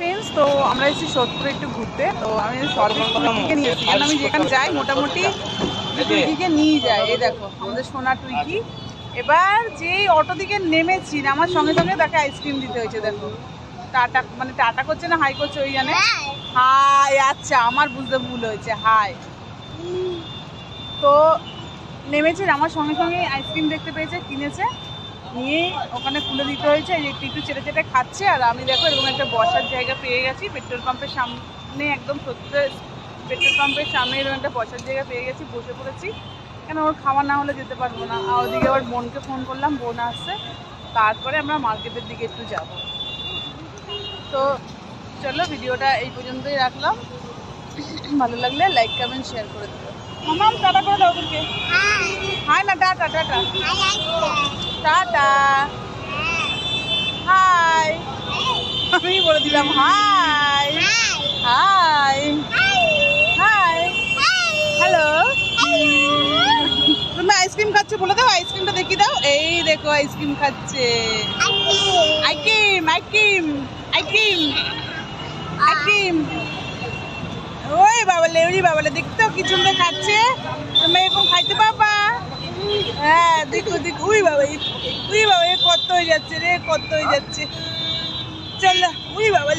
Friends তো আমরা এসেছি সোদপুরে একটু ঘুরতে। তো আমি সর্বিকে নিয়ে এসেছি কারণ আমি যেখানে যাই মোটামুটি টুইকিকে নিয়ে যাই এই দেখো আমাদের সোনা টুইকি। এবার অটো দিকে নেমেছি আমার সঙ্গে সঙ্গে তাকে আইসক্রিম দিতে হয়েছে দেখো। টাটা মানে টাটা করছে না হাই করছে ওই জানে? হাই আচ্ছা আমার বুঝতে ভুল হয়েছে হাই। তো নেমেছে আমার সঙ্গে সঙ্গে আইসক্রিম দেখতে পেয়েছে কিনেছে। নিয়ে ওখানে খুলে দিতে হয়েছে যে একটু চেটে চেটে খাচ্ছে, আর আমি দেখো এরকম একটা বসার জায়গা পেয়ে গেছি, পেট্রোল পাম্পের সামনে একদম সত্যি পেট্রোল পাম্পের সামনে এরকম একটা বসার জায়গা পেয়ে গেছি, বসে পড়েছি। কেন ওর খাওয়া না হলে যেতে পারব না। আর ওদিকে আবার বোনকে ফোন করলাম, বোন আসছে, তারপরে আমরা মার্কেটের দিকে একটু যাব। তো চলো, ভিডিওটা এই পর্যন্তই রাখলাম। ভালো লাগলে লাইক কমেন্ট শেয়ার করে দেবো মামাম টাটা করে দাও ওদেরকে হাই না টাটা টাটা টাটা হাই আমি বলে দিলাম হাই হাই হাই হ্যালো তুমি আইসক্রিম খাচ্ছে বলে দাও আইসক্রিমটা দেখিয়ে দাও। এই দেখো আইসক্রিম খাচ্ছে। আইক্রিম আইক্রিম আইক্রিম আইক্রিম ওই বাবা ওই বাবালে দেখতো কি সুন্দর খাচ্ছে। তুমি এরকম খাইতে পাবা হ্যাঁ দেখো দেখো উই বাবা উই বাবা কত হয়ে যাচ্ছে রে, কত হয়ে যাচ্ছে। চল উই বাবা